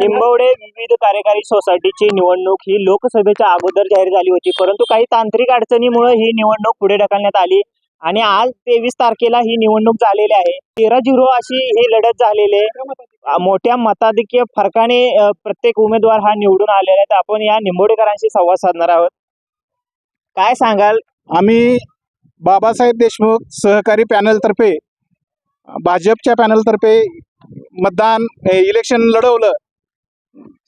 निंबवडे विविध कार्यकारी सोसायटीची निवडणूक ही लोकसभेच्या अगोदर जाहीर झाली होती. परंतु काही तांत्रिक अडचणीमुळे ही निवडणूक पुढे ढकलण्यात आली आणि आज तेवीस तारखेला ही निवडणूक झालेली आहे. तेरा झिरो अशी ही लढत झालेली आहे. मोठ्या मताधिक्य फरकाने प्रत्येक उमेदवार हा निवडून आलेला आहे. तर आपण या निंबवडेकरांशी संवाद साधणार आहोत. काय सांगाल? आम्ही बाबासाहेब देशमुख सहकारी पॅनलतर्फे भाजपच्या पॅनलतर्फे मतदान इलेक्शन लढवलं.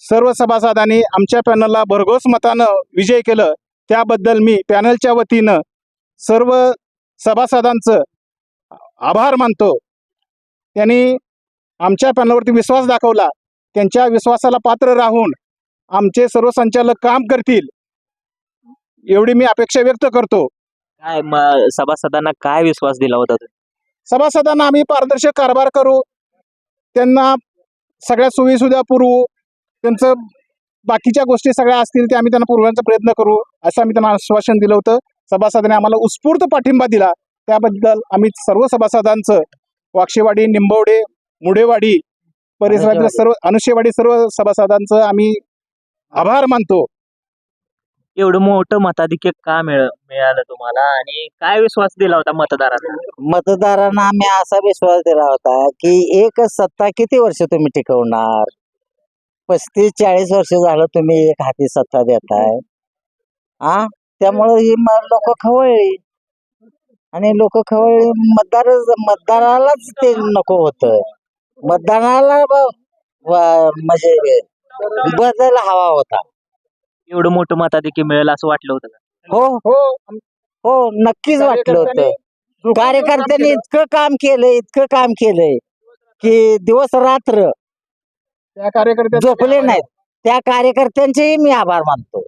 सर्व सभासदांनी आमच्या पॅनलला भरघोस मतानं विजय केलं. त्याबद्दल मी पॅनलच्या वतीनं सर्व सभासदांचं आभार मानतो. त्यांनी आमच्या पॅनलवरती विश्वास दाखवला. त्यांच्या विश्वासाला पात्र राहून आमचे सर्व संचालक काम करतील एवढी मी अपेक्षा व्यक्त करतो. काय म- सभासदांना काय विश्वास दिला होता तुम्ही? सभासदांना आम्ही पारदर्शक कारभार करू. त्यांना सगळ्या सोयीसुविधा पुरवू. त्यांचं बाकीच्या गोष्टी सगळ्या असतील ते आम्ही त्यांना पुरवण्याचा प्रयत्न करू असं आम्ही त्यांना आश्वासन दिलं होतं. सभासदांनी आम्हाला उत्स्फूर्त पाठिंबा दिला. त्याबद्दल आम्ही सर्व सभासदांचं वाक्षेवाडी निंबवडे मुडेवाडी परिसरातील सर्व अनुशेवाडी सर्व सभासदांचं आम्ही आभार मानतो. एवढं मोठं मताधिक्य का मिळ मिळालं तुम्हाला? आणि काय विश्वास दिला होता मतदारांना? मतदारांना आम्ही असा विश्वास दिला होता की एकच सत्ता किती वर्ष तुम्ही टिकवणार? पस्तीस चाळीस वर्ष झालं तुम्ही एक हाती सत्ता देताय. आ? त्यामुळं ही लोक खवळली. आणि लोक खवळली मतदार मतदारालाच ते नको होत. मतदाराला व- म्हणजे बदल हवा होता. एवढं मोठं मताधिक्य मिळेल असं वाटलं होतं? हो हो हो नक्कीच वाटलं होतं. कार्यकर्त्यांनी इतकं काम केलंय इतकं काम केलंय की दिवस रात्र त्या कार्यकर्त्या झोपले नाहीत. त्या कार्यकर्त्यांचेही मी आभार मानतो.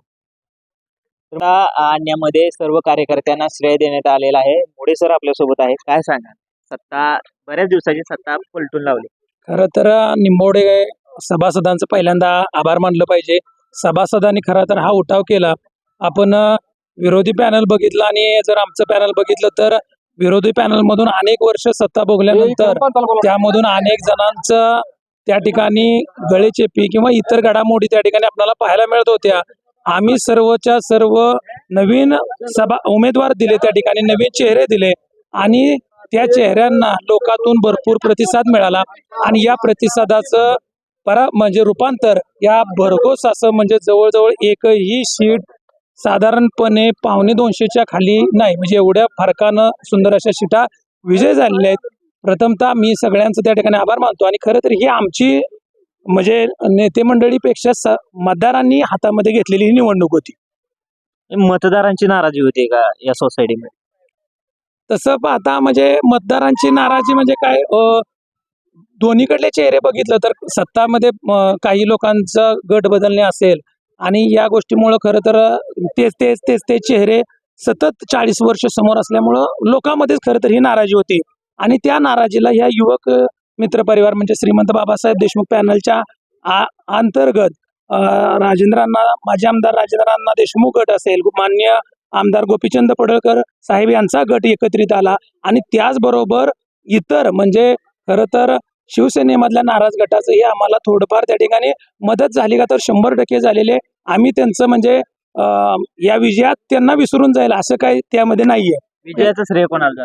आणण्यामध्ये सर्व कार्यकर्त्यांना श्रेय देण्यात आलेलं आहे. मोडे सर आपल्यासोबत आहे काय सांगा? सत्ता बऱ्याच दिवसाची सत्ता पलटून लावली. खरं तर निंबवडे सभासदांचं पहिल्यांदा आभार मानलं पाहिजे. सभासदांनी खरं तर हा उठाव केला. आपण विरोधी पॅनल बघितलं आणि जर आमचं पॅनल बघितलं तर विरोधी पॅनलमधून अनेक वर्ष सत्ता भोगल्यानंतर त्यामधून अनेक जणांचं त्या ठिकाणी गळेचेपी किंवा इतर घडामोडी त्या ठिकाणी आपल्याला पाहायला मिळत होत्या. आम्ही सर्वच्या सर्व नवीन सभा उमेदवार दिले त्या ठिकाणी नवीन चेहरे दिले आणि त्या चेहऱ्यांना लोकातून भरपूर प्रतिसाद मिळाला आणि या प्रतिसादाचं परा म्हणजे रूपांतर या भरघोस असं म्हणजे जवळजवळ एकही शीट साधारणपणे पावणे दोनशेच्या खाली नाही. म्हणजे एवढ्या फरकानं सुंदर अशा शिटा विजय झालेल्या आहेत. प्रथमतः मी सगळ्यांचं त्या ठिकाणी आभार मानतो. आणि खरं तर ही आमची म्हणजे नेते मंडळीपेक्षा स मतदारांनी हातामध्ये घेतलेली ही निवडणूक होती. मतदारांची नाराजी होती का या सोसायटीमध्ये? तसं पाहता म्हणजे मतदारांची नाराजी म्हणजे काय दोन्हीकडले चेहरे बघितलं तर सत्तामध्ये काही लोकांचा गट बदलणे असेल आणि या गोष्टीमुळं खरं तर तेच तेच तेच ते चेहरे सतत चाळीस वर्ष समोर असल्यामुळं लोकांमध्येच खरं तर ही नाराजी होती. आणि त्या नाराजीला ह्या युवक मित्र परिवार म्हणजे श्रीमंत बाबासाहेब देशमुख पॅनलच्या आ- अंतर्गत राजेंद्रांना माजी आमदार राजेंद्रांना देशमुख गट असेल मान्य आमदार गोपीचंद पडळकर साहेब यांचा गट एकत्रित आला आणि त्याचबरोबर इतर म्हणजे खरं तर शिवसेनेमधल्या नाराज गटाचं हे आम्हाला थोडंफार त्या ठिकाणी मदत झाली का तर शंभर टक्के झालेले आम्ही त्यांचं म्हणजे या विजयात त्यांना विसरून जाईल असं काही त्यामध्ये नाहीये. विजयाचं श्रेय कोणाला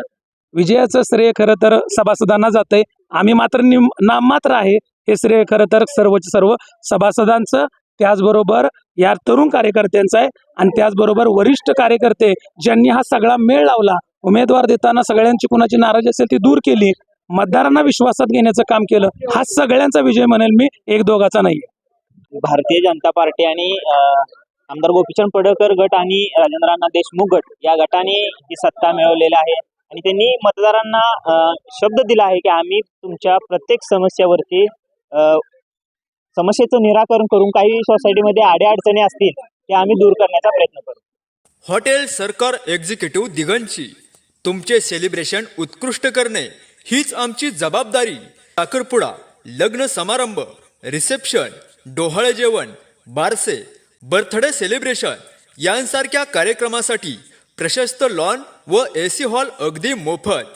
विजयाचं श्रेय खरं तर सभासदांना जातंय. आम्ही मात्र निम नाममात्र आहे हे श्रेय खरं तर सर्वच सर्व सभासदांचं. त्याचबरोबर या तरुण कार्यकर्त्यांचं आहे आणि त्याचबरोबर वरिष्ठ कार्यकर्ते ज्यांनी हा सगळा मेळ लावला उमेदवार देताना सगळ्यांची कुणाची नाराजी असेल ती दूर केली मतदारांना विश्वासात घेण्याचं काम केलं हा सगळ्यांचा विजय म्हणेल मी एक दोघाचा नाही. भारतीय जनता पार्टी आणि आमदार गोपीचंद पडळकर गट आणि राजेंद्र अण्णा देशमुख गट या गटाने ही सत्ता मिळवलेली आहे. आणि त्यांनी मतदारांना शब्द दिला आहे की आम्ही तुमच्या प्रत्येक समस्यावरती समस्येचं निराकरण करून काही सोसायटीमध्ये अडीअडचणी असतील ते आम्ही दूर करण्याचा प्रयत्न करू. हॉटेल सरकार एक्झिक्युटिव्ह दिगंची तुमचे सेलिब्रेशन उत्कृष्ट करणे हीच आमची जबाबदारी. साखरपुडा लग्न समारंभ रिसेप्शन डोहाळे जेवण बारसे बर्थडे सेलिब्रेशन यांसारख्या कार्यक्रमासाठी प्रशस्त लॉन व ए सी हॉल अगदी मोफत.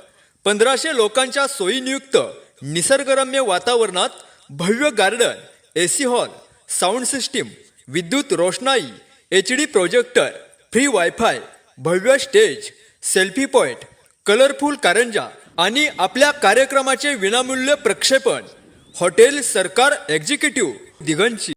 पंधराशे लोकांच्या सोयीनियुक्त निसर्गरम्य वातावरणात भव्य garden A C hall sound system विद्युत रोषणाई H D projector free wifi भव्य स्टेज सेल्फी पॉईंट कलरफुल कारंजा आणि आपल्या कार्यक्रमाचे विनामूल्य प्रक्षेपण. हॉटेल सरकार एक्झिक्युटिव्ह दिगंची